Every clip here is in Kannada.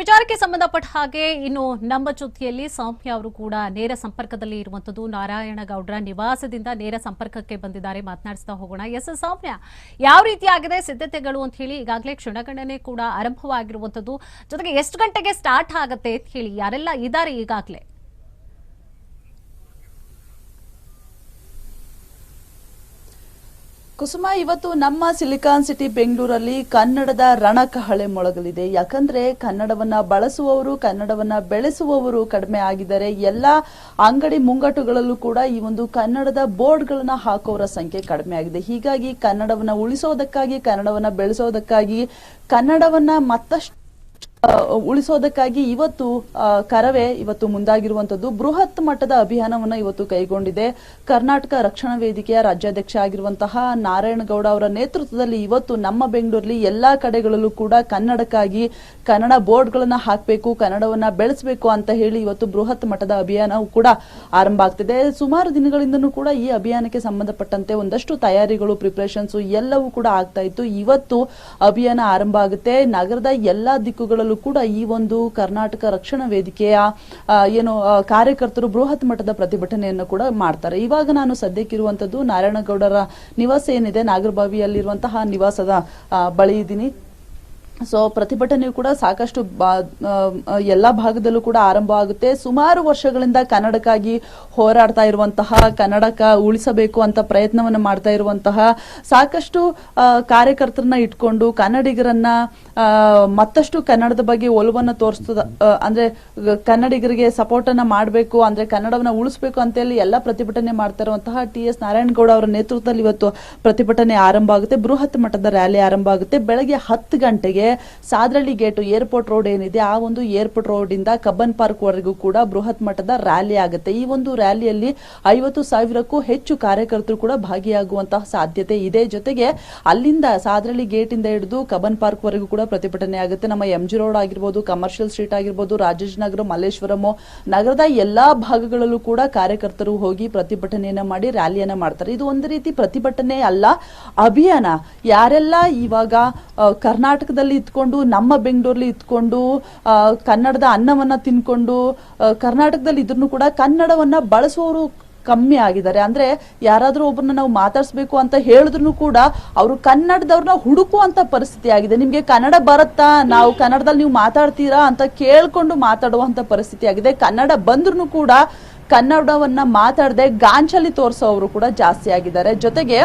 ವಿಚಾರಕ್ಕೆ ಸಂಬಂಧಪಟ್ಟ ಹಾಗೆ ಇನ್ನು ನಮ್ಮ ಜೊತೆಯಲ್ಲಿ ಸೌಮ್ಯ ಅವರು ಕೂಡ ನೇರ ಸಂಪರ್ಕದಲ್ಲಿ ಇರುವಂತದ್ದು ನಾರಾಯಣಗೌಡರ ನಿವಾಸದಿಂದ ನೇರ ಸಂಪರ್ಕಕ್ಕೆ ಬಂದಿದ್ದಾರೆ. ಮಾತನಾಡಿಸ್ತಾ ಹೋಗೋಣ. ಎಸ್ ಸೌಮ್ಯ, ಯಾವ ರೀತಿ ಆಗಿದೆ ಸಿದ್ಧತೆಗಳು ಅಂತ ಹೇಳಿ ಈಗಾಗಲೇ ಕ್ಷಣಗಣನೆ ಕೂಡ ಆರಂಭವಾಗಿರುವಂತದ್ದು ಜೊತೆಗೆ ಎಷ್ಟು ಗಂಟೆಗೆ ಸ್ಟಾರ್ಟ್ ಆಗುತ್ತೆ ಅಂತ ಹೇಳಿ ಯಾರೆಲ್ಲ ಇದ್ದಾರೆ ಈಗಾಗಲೇ? ಕುಸುಮ, ಇವತ್ತು ನಮ್ಮ ಸಿಲಿಕಾನ್ ಸಿಟಿ ಬೆಂಗಳೂರಲ್ಲಿ ಕನ್ನಡದ ರಣಕಹಳೆ ಮೊಳಗಲಿದೆ. ಯಾಕಂದ್ರೆ ಕನ್ನಡವನ್ನ ಬಳಸುವವರು, ಕನ್ನಡವನ್ನ ಬೆಳೆಸುವವರು ಕಡಿಮೆ ಆಗಿದ್ದಾರೆ. ಎಲ್ಲ ಅಂಗಡಿ ಮುಂಗಟ್ಟುಗಳಲ್ಲೂ ಕೂಡ ಈ ಒಂದು ಕನ್ನಡದ ಬೋರ್ಡ್ಗಳನ್ನ ಹಾಕೋರ ಸಂಖ್ಯೆ ಕಡಿಮೆ ಆಗಿದೆ. ಹೀಗಾಗಿ ಕನ್ನಡವನ್ನ ಉಳಿಸೋದಕ್ಕಾಗಿ, ಕನ್ನಡವನ್ನ ಬೆಳೆಸೋದಕ್ಕಾಗಿ ಕನ್ನಡವನ್ನ ಮತ್ತಷ್ಟು ಉಳಿಸೋದಕ್ಕಾಗಿ ಇವತ್ತು ಕರವೇ ಇವತ್ತು ಮುಂದಾಗಿರುವಂತದ್ದು ಬೃಹತ್ ಮಟ್ಟದ ಅಭಿಯಾನವನ್ನ ಇವತ್ತು ಕೈಗೊಂಡಿದೆ. ಕರ್ನಾಟಕ ರಕ್ಷಣಾ ವೇದಿಕೆಯ ರಾಜ್ಯಾಧ್ಯಕ್ಷ ಆಗಿರುವಂತಹ ನಾರಾಯಣಗೌಡ ಅವರ ನೇತೃತ್ವದಲ್ಲಿ ಇವತ್ತು ನಮ್ಮ ಬೆಂಗಳೂರಲ್ಲಿ ಎಲ್ಲಾ ಕಡೆಗಳಲ್ಲೂ ಕೂಡ ಕನ್ನಡಕ್ಕಾಗಿ ಕನ್ನಡ ಬೋರ್ಡ್ಗಳನ್ನ ಹಾಕಬೇಕು, ಕನ್ನಡವನ್ನ ಬೆಳೆಸಬೇಕು ಅಂತ ಹೇಳಿ ಇವತ್ತು ಬೃಹತ್ ಮಟ್ಟದ ಅಭಿಯಾನವು ಕೂಡ ಆರಂಭ ಆಗ್ತಿದೆ. ಸುಮಾರು ದಿನಗಳಿಂದನೂ ಕೂಡ ಈ ಅಭಿಯಾನಕ್ಕೆ ಸಂಬಂಧಪಟ್ಟಂತೆ ಒಂದಷ್ಟು ತಯಾರಿಗಳು ಪ್ರಿಪರೇಷನ್ಸ್ ಎಲ್ಲವೂ ಕೂಡ ಆಗ್ತಾ ಇತ್ತು. ಇವತ್ತು ಅಭಿಯಾನ ಆರಂಭ ಆಗುತ್ತೆ. ನಗರದ ಎಲ್ಲಾ ದಿಕ್ಕುಗಳಲ್ಲೂ ಕೂಡ ಈ ಒಂದು ಕರ್ನಾಟಕ ರಕ್ಷಣಾ ವೇದಿಕೆಯ ಏನು ಕಾರ್ಯಕರ್ತರು ಬೃಹತ್ ಮಟ್ಟದ ಪ್ರತಿಭಟನೆಯನ್ನು ಕೂಡ ಮಾಡ್ತಾರೆ. ಇವಾಗ ನಾನು ಸದ್ಯಕ್ಕಿರುವಂತದ್ದು ನಾರಾಯಣಗೌಡರ ನಿವಾಸ ಏನಿದೆ, ನಾಗರಬಾವಿಯಲ್ಲಿರುವಂತಹ ನಿವಾಸದ ಬಳಿ ಇದ್ದೀನಿ ಸೊ ಪ್ರತಿಭಟನೆಯು ಕೂಡ ಸಾಕಷ್ಟು ಎಲ್ಲ ಭಾಗದಲ್ಲೂ ಕೂಡ ಆರಂಭ ಆಗುತ್ತೆ. ಸುಮಾರು ವರ್ಷಗಳಿಂದ ಕನ್ನಡಕ್ಕಾಗಿ ಹೋರಾಡ್ತಾ ಇರುವಂತಹ, ಕನ್ನಡಕ ಉಳಿಸಬೇಕು ಅಂತ ಪ್ರಯತ್ನವನ್ನ ಮಾಡ್ತಾ ಇರುವಂತಹ, ಸಾಕಷ್ಟು ಕಾರ್ಯಕರ್ತರನ್ನ ಇಟ್ಕೊಂಡು ಕನ್ನಡಿಗರನ್ನ ಮತ್ತಷ್ಟು ಕನ್ನಡದ ಬಗ್ಗೆ ಒಲವನ್ನ ತೋರಿಸ್ತದ ಅಂದ್ರೆ ಕನ್ನಡಿಗರಿಗೆ ಸಪೋರ್ಟ್ ಅನ್ನ ಮಾಡಬೇಕು, ಅಂದ್ರೆ ಕನ್ನಡವನ್ನ ಉಳಿಸಬೇಕು ಅಂತ ಹೇಳಿ ಎಲ್ಲ ಪ್ರತಿಭಟನೆ ಮಾಡ್ತಾ ಇರುವಂತಹ ಟಿ ಎಸ್ ನಾರಾಯಣಗೌಡ ಅವರ ನೇತೃತ್ವದಲ್ಲಿ ಇವತ್ತು ಪ್ರತಿಭಟನೆ ಆರಂಭ ಆಗುತ್ತೆ. ಬೃಹತ್ ಮಟ್ಟದ ರ್ಯಾಲಿ ಆರಂಭ ಆಗುತ್ತೆ. ಬೆಳಗ್ಗೆ ಹತ್ತು ಗಂಟೆಗೆ ಸಾದ್ರಳ್ಳಿ ಗೇಟು ಏರ್ಪೋರ್ಟ್ ರೋಡ್ ಏನಿದೆ, ಆ ಒಂದು ಏರ್ಪೋರ್ಟ್ ರೋಡ್ ಇಂದ ಕಬ್ಬನ್ ಪಾರ್ಕ್ ವರೆಗೂ ಕೂಡ ಬೃಹತ್ ಮಟ್ಟದ ರ್ಯಾಲಿ ಆಗುತ್ತೆ. ಈ ಒಂದು ರ್ಯಾಲಿಯಲ್ಲಿ ಐವತ್ತು ಸಾವಿರಕ್ಕೂ ಹೆಚ್ಚು ಕಾರ್ಯಕರ್ತರು ಕೂಡ ಭಾಗಿಯಾಗುವಂತಹ ಸಾಧ್ಯತೆ ಇದೆ. ಜೊತೆಗೆ ಅಲ್ಲಿಂದ ಸಾದ್ರಳ್ಳಿ ಗೇಟ್ ಇಂದ ಹಿಡಿದು ಕಬ್ಬನ್ ಪಾರ್ಕ್ ವರೆಗೂ ಕೂಡ ಪ್ರತಿಭಟನೆ ಆಗುತ್ತೆ. ನಮ್ಮ ಎಂ ಜಿ ರೋಡ್ ಆಗಿರ್ಬೋದು ಕಮರ್ಷಿಯಲ್ ಸ್ಟ್ರೀಟ್ ಆಗಿರ್ಬೋದು ನಗರ, ಮಲ್ಲೇಶ್ವರಂ, ನಗರದ ಎಲ್ಲಾ ಭಾಗಗಳಲ್ಲೂ ಕೂಡ ಕಾರ್ಯಕರ್ತರು ಹೋಗಿ ಪ್ರತಿಭಟನೆಯನ್ನ ಮಾಡಿ ರ್ಯಾಲಿಯನ್ನ ಮಾಡ್ತಾರೆ. ಇದು ಒಂದು ರೀತಿ ಪ್ರತಿಭಟನೆ ಅಲ್ಲ, ಅಭಿಯಾನ. ಯಾರೆಲ್ಲ ಇವಾಗ ಕರ್ನಾಟಕದಲ್ಲಿ ಇದ್ಕೊಂಡು ನಮ್ಮ ಬೆಂಗಳೂರಲ್ಲಿ ಇದ್ಕೊಂಡು ಕನ್ನಡದ ಅನ್ನವನ್ನ ತಿನ್ಕೊಂಡು ಕರ್ನಾಟಕದಲ್ಲಿ ಇದ್ರೂ ಕೂಡ ಕನ್ನಡವನ್ನ ಬಳಸುವವರು ಕಮ್ಮಿ ಆಗಿದ್ದಾರೆ. ಅಂದ್ರೆ ಯಾರಾದ್ರೂ ಒಬ್ಬರನ್ನ ನಾವು ಮಾತಾಡಿಸ್ಬೇಕು ಅಂತ ಹೇಳಿದ್ರು ಕೂಡ ಅವರು ಕನ್ನಡದವ್ರನ್ನ ಹುಡುಕುವಂತ ಪರಿಸ್ಥಿತಿ ಆಗಿದೆ ನಿಮ್ಗೆ ಕನ್ನಡ ಬರುತ್ತಾ? ನಾವು ಕನ್ನಡದಲ್ಲಿ ನೀವು ಮಾತಾಡ್ತೀರಾ ಅಂತ ಕೇಳ್ಕೊಂಡು ಮಾತಾಡುವಂತ ಪರಿಸ್ಥಿತಿ ಆಗಿದೆ ಕನ್ನಡ ಬಂದ್ರು ಕೂಡ ಕನ್ನಡವನ್ನ ಮಾತಾಡದೆ ಗಾಂಚಲಿ ತೋರಿಸೋರು ಕೂಡ ಜಾಸ್ತಿ ಆಗಿದ್ದಾರೆ. ಜೊತೆಗೆ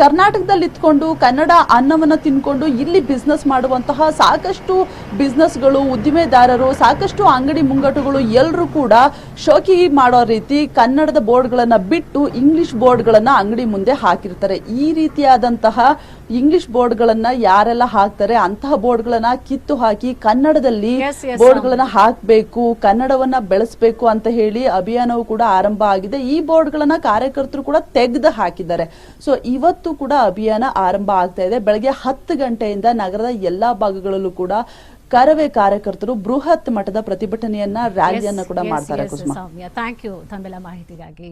ಕರ್ನಾಟಕದಲ್ಲಿ ಇತ್ಕೊಂಡು ಕನ್ನಡ ಅನ್ನವನ್ನ ತಿನ್ಕೊಂಡು ಇಲ್ಲಿ ಬಿಸ್ನೆಸ್ ಮಾಡುವಂತಹ ಸಾಕಷ್ಟು ಬಿಸ್ನೆಸ್ಗಳು ಉದ್ದಿಮೆದಾರರು ಸಾಕಷ್ಟು ಅಂಗಡಿ ಮುಂಗಟ್ಟುಗಳು ಎಲ್ಲರೂ ಕೂಡ ಶೋಕಿ ಮಾಡೋ ರೀತಿ ಕನ್ನಡದ ಬೋರ್ಡ್ಗಳನ್ನ ಬಿಟ್ಟು ಇಂಗ್ಲಿಷ್ ಬೋರ್ಡ್ಗಳನ್ನ ಅಂಗಡಿ ಮುಂದೆ ಹಾಕಿರ್ತಾರೆ. ಈ ರೀತಿಯಾದಂತಹ ಇಂಗ್ಲಿಷ್ ಬೋರ್ಡ್ಗಳನ್ನ ಯಾರೆಲ್ಲ ಹಾಕ್ತಾರೆ ಅಂತಹ ಬೋರ್ಡ್ಗಳನ್ನ ಕಿತ್ತು ಹಾಕಿ ಕನ್ನಡದಲ್ಲಿ ಬೋರ್ಡ್ಗಳನ್ನು ಹಾಕಬೇಕು ಬೋರ್ಡ್ಗಳನ್ನ ಹಾಕ್ಬೇಕು ಕನ್ನಡವನ್ನ ಬೆಳೆಸಬೇಕು ಅಂತ ಹೇಳಿ ಅಭಿಯಾನವು ಕೂಡ ಆರಂಭ ಆಗಿದೆ. ಈ ಬೋರ್ಡ್ಗಳನ್ನ ಕಾರ್ಯಕರ್ತರು ಕೂಡ ತೆಗೆದು ಹಾಕಿದ್ದಾರೆ. ಸೊ ಇವತ್ತು ಕೂಡ ಅಭಿಯಾನ ಆರಂಭ ಆಗ್ತಾ ಇದೆ. ಬೆಳಗ್ಗೆ ಹತ್ತು ಗಂಟೆಯಿಂದ ನಗರದ ಎಲ್ಲಾ ಭಾಗಗಳಲ್ಲೂ ಕೂಡ ಕರವೇ ಕಾರ್ಯಕರ್ತರು ಬೃಹತ್ ಮಟ್ಟದ ಪ್ರತಿಭಟನೆಯನ್ನ ರ್ಯಾಲಿಯನ್ನ ಕೂಡ ಮಾಡ್ತಾರೆ ಕುಸುಮ. ಥ್ಯಾಂಕ್ ಯು ಮಾಹಿತಿಗಾಗಿ.